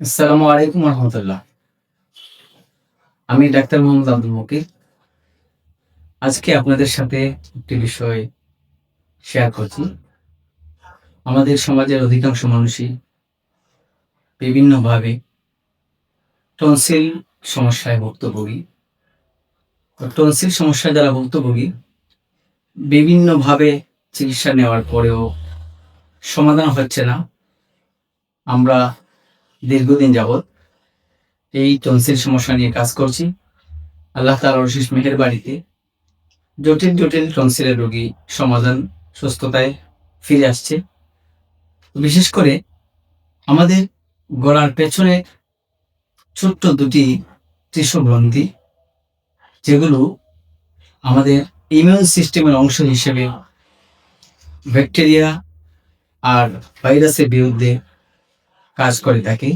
আসসালামু আলাইকুম রহমতুল্লাহ আমি ডাক্তার মোহাম্মদ আব্দুল মকির আজকে আপনাদের সাথে একটি বিষয় শেয়ার করছি। আমাদের সমাজের অধিকাংশ মানুষই বিভিন্নভাবে টনসিল সমস্যায় ভুক্তভোগী। টনসিল সমস্যায় যারা ভুক্তভোগী, বিভিন্নভাবে চিকিৎসা নেওয়ার পরেও সমাধান হচ্ছে না। আমরা দীর্ঘদিন যাবৎ এই টনসিল সমস্যা নিয়ে কাজ করছি। আল্লাহ তালার অশেষ মেহের বাড়িতে জটিল জটিল টনসিলের রোগী সমাধান সুস্থতায় ফিরে আসছে। বিশেষ করে আমাদের গলার পেছনে ছোট্ট দুটি টিস্যু যেগুলো আমাদের ইমিউন সিস্টেমের অংশ হিসেবে ব্যাকটেরিয়া আর ভাইরাসের বিরুদ্ধে কাজ করে থাকে।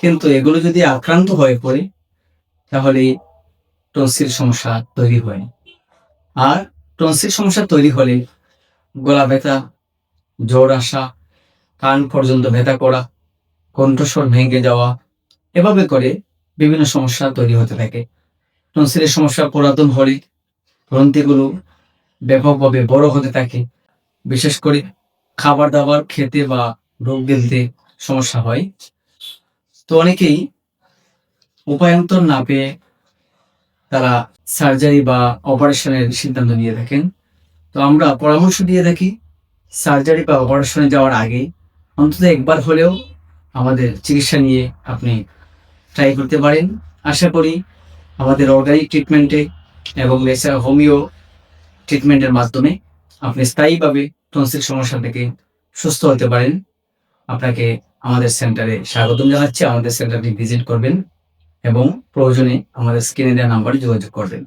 কিন্তু এগুলো যদি আক্রান্ত হয়ে পড়ে, তাহলে টনসিল সমস্যা তৈরি হয় আর টনসিল সমস্যা তৈরি হলে গলা ব্যথা, জ্বর আসা, কান পর্যন্ত ব্যথা করা, কণ্ঠস্বর ভেঙে যাওয়া, এভাবে করে বিভিন্ন সমস্যা তৈরি হতে থাকে। টনসিলের সমস্যা পুরাতন হলে গ্রন্থিগুলো ব্যাপকভাবে বড় হতে থাকে। বিশেষ করে খাবার দাবার খেতে বা রোগ গেলতে সমস্যা হয়। তো অনেকেই উপায়ন্তর না পেয়ে তারা সার্জারি বা অপারেশনের সিদ্ধান্ত নিয়ে থাকেন। তো আমরা পরামর্শ দিয়ে থাকি সার্জারি বা অপারেশনে যাওয়ার আগে অন্তত একবার হলেও আমাদের চিকিৎসা নিয়ে আপনি ট্রাই করতে পারেন। আশা করি আমাদের অর্গানিক ট্রিটমেন্টে এবং এছাড়া হোমিও ট্রিটমেন্টের মাধ্যমে আপনি স্থায়ীভাবে টনসিল সমস্যা থেকে সুস্থ হতে পারেন। আপনাকে আমাদের সেন্টারে স্বাগতম জানাচ্ছি। আমাদের সেন্টারটি ভিজিট করবেন এবং প্রয়োজনে আমাদের স্ক্রিনে দেওয়া নাম্বারে যোগাযোগ করবেন।